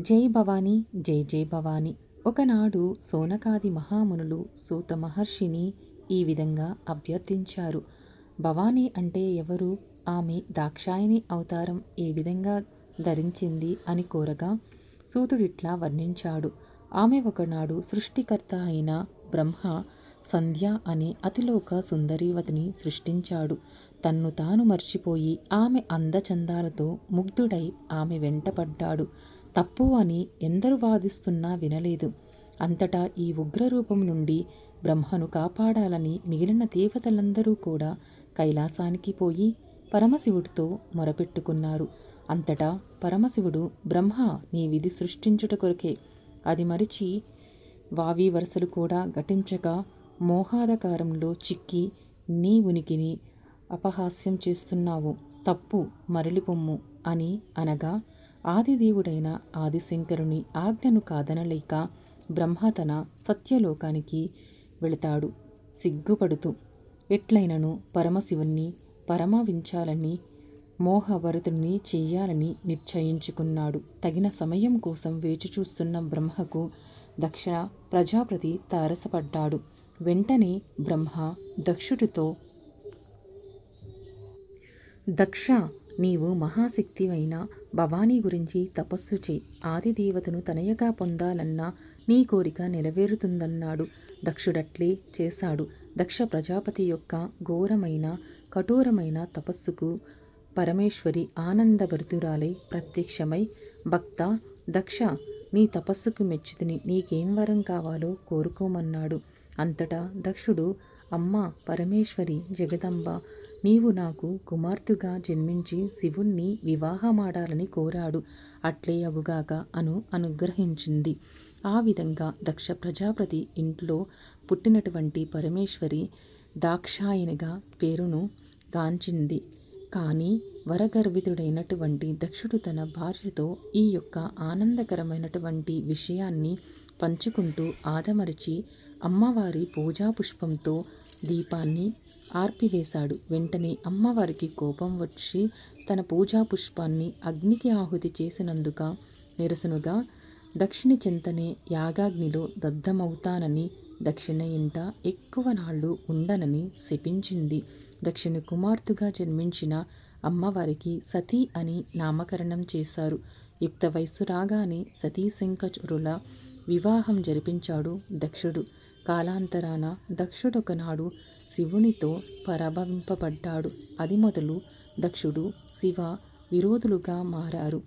జై భవానీ జై జై భవానీ. ఒకనాడు సోనకాది మహామునులు సూత మహర్షిని ఈ విధంగా అభ్యర్థించారు. భవానీ అంటే ఎవరు? ఆమె దాక్షాయిని అవతారం ఏ విధంగా ధరించింది అని కోరగా సూతుడిట్లా వర్ణించాడు. ఆమె ఒకనాడు సృష్టికర్త అయిన బ్రహ్మ సంధ్య అనే అతిలోక సుందరీవతిని సృష్టించాడు. తన్ను తాను మర్చిపోయి ఆమె అందచందాలతో ముగ్ధుడై ఆమె వెంటపడ్డాడు తప్పు అని ఎందరు వాదిస్తున్నా వినలేదు. అంతటా ఈ ఉగ్రరూపం నుండి బ్రహ్మను కాపాడాలని మిగిలిన దేవతలందరూ కూడా కైలాసానికి పోయి పరమశివుడితో మొరపెట్టుకున్నారు. అంతటా పరమశివుడు బ్రహ్మ నీ విధి సృష్టించుట కొరకే. అది మరిచి వావి వరుసలు కూడా ఘటించక మోహాధకారంలో చిక్కి నీ ఉనికిని అపహాస్యం చేస్తున్నావు. తప్పు మరలిపొమ్ము అని అనగా ఆదిదేవుడైన ఆదిశంకరుని ఆజ్ఞను కాదనలేక బ్రహ్మ తన సత్యలోకానికి వెళతాడు. సిగ్గుపడుతూ ఎట్లయినను పరమశివుణ్ణి పరమవించాలని మోహభరతుణ్ణి చేయాలని నిశ్చయించుకున్నాడు. తగిన సమయం కోసం వేచి చూస్తున్న బ్రహ్మకు దక్ష ప్రజాపతి తారసపడ్డాడు. వెంటనే బ్రహ్మ దక్షుడితో దక్ష నీవు మహాశక్తివైన భవానీ గురించి తపస్సు చేయి. ఆదిదేవతను తనయగా పొందాలన్న నీ కోరిక నెరవేరుతుందన్నాడు. దక్షుడట్లే చేశాడు. దక్ష ప్రజాపతి యొక్క ఘోరమైన కఠోరమైన తపస్సుకు పరమేశ్వరి ఆనందభరితురాలై ప్రత్యక్షమై భక్త దక్ష నీ తపస్సుకు మెచ్చితిని నీకేం వరం కావాలో కోరుకోమన్నాడు. అంతటా దక్షుడు అమ్మ పరమేశ్వరి జగదంబ నీవు నాకు కుమార్తెగా జన్మించి శివుణ్ణి వివాహమాడాలని కోరాడు. అట్లే అగుగాక అను అనుగ్రహించింది. ఆ విధంగా దక్ష ప్రజాపతి ఇంట్లో పుట్టినటువంటి పరమేశ్వరి దాక్షాయనిగా పేరును గాంచింది. కానీ వరగర్వితుడైనటువంటి దక్షుడు తన భార్యతో ఈ యొక్క ఆనందకరమైనటువంటి విషయాన్ని పంచుకుంటూ ఆదమరిచి అమ్మవారి పూజా పుష్పంతో దీపాన్ని ఆర్పివేశాడు. వెంటనే అమ్మవారికి కోపం వచ్చి తన పూజా పుష్పాన్ని అగ్నికి ఆహుతి చేసినందుక నిరసనుగా దక్షిణ చింతనే యాగాగ్నిలో దద్దమవుతానని దక్షిణ ఇంట ఎక్కువ నాళ్ళు ఉండనని శపించింది. దక్షిణ కుమార్తెగా జన్మించిన అమ్మవారికి సతీ అని నామకరణం చేశారు. యుక్త వయస్సు రాగానే సతీ శంకచురుల వివాహం జరిపించాడు దక్షుడు. కాలాంతరాన దక్షుడొకనాడు శివునితో పరాభవింపబడ్డాడు. అది మొదలు దక్షుడు శివ విరోధులుగా మారారు.